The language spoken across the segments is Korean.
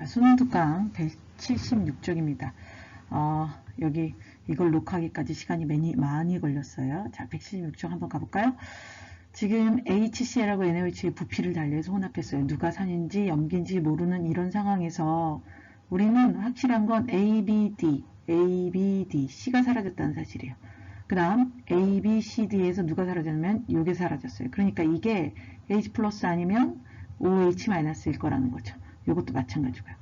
자, 수능 특강 176쪽입니다. 어, 여기 이걸 녹화하기까지 시간이 많이, 많이 걸렸어요. 자, 176쪽 한번 가볼까요? 지금 HCL하고 NaOH의 부피를 달리해서 혼합했어요. 누가 산인지 염기인지 모르는 이런 상황에서 우리는 확실한 건 A, B, D, A, B, D, C가 사라졌다는 사실이에요. 그 다음 A, B, C, D에서 누가 사라졌냐면 이게 사라졌어요. 그러니까 이게 H 플러스 아니면 OH 마이너스일 거라는 거죠. 이것도 마찬가지고요.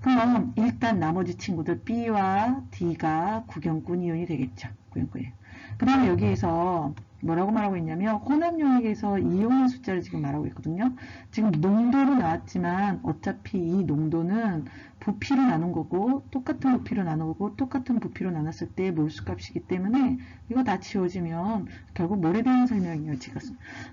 그럼 일단 나머지 친구들 B와 D가 구경꾼 이온이 되겠죠. 구경꾼이에요. 그 다음에 여기에서 뭐라고 말하고 있냐면 혼합용액에서 이온의 숫자를 지금 말하고 있거든요. 지금 농도로 나왔지만 어차피 이 농도는 부피로 나눈 거고 똑같은 부피로 나누고 똑같은 부피로 나눴을 때 몰수값이기 때문에 이거 다 지워지면 결국 뭐에 대한 설명이에요. 지금.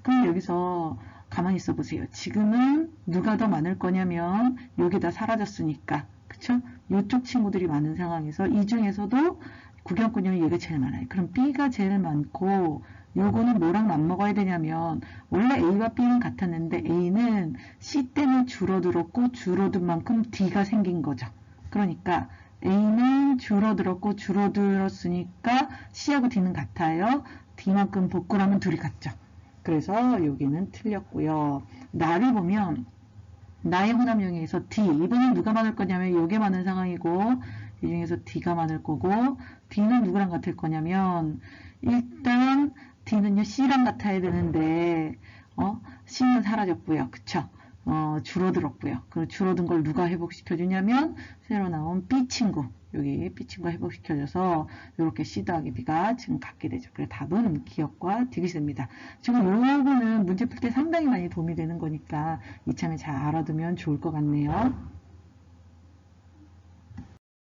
그럼 여기서 가만히 있어 보세요. 지금은 누가 더 많을 거냐면 여기 다 사라졌으니까 그쵸? 이쪽 친구들이 많은 상황에서 이 중에서도 구경꾼형이 얘가 제일 많아요. 그럼 B가 제일 많고 요거는 뭐랑 맞먹어야 되냐면 원래 A와 B는 같았는데 A는 C 때문에 줄어들었고 줄어든 만큼 D가 생긴 거죠. 그러니까 A는 줄어들었고 줄어들었으니까 C하고 D는 같아요. D만큼 복구라면 둘이 같죠. 그래서 여기는 틀렸고요. 나를 보면 나의 혼합용에서 D 이번엔 누가 많을 거냐면 요게 많은 상황이고 이 중에서 D가 많을 거고 D는 누구랑 같을 거냐면 일단 D는요 C랑 같아야 되는데 어 C는 사라졌고요. 그쵸? 어, 줄어들었고요. 그 줄어든 걸 누가 회복시켜 주냐면 새로 나온 B 친구 여기 B 친구가 회복시켜줘서 이렇게 C 더하기 B가 지금 같게 되죠. 그래서 답은 기억과 디귿이 됩니다. 지금 요거는 문제 풀 때 상당히 많이 도움이 되는 거니까 이참에 잘 알아두면 좋을 것 같네요.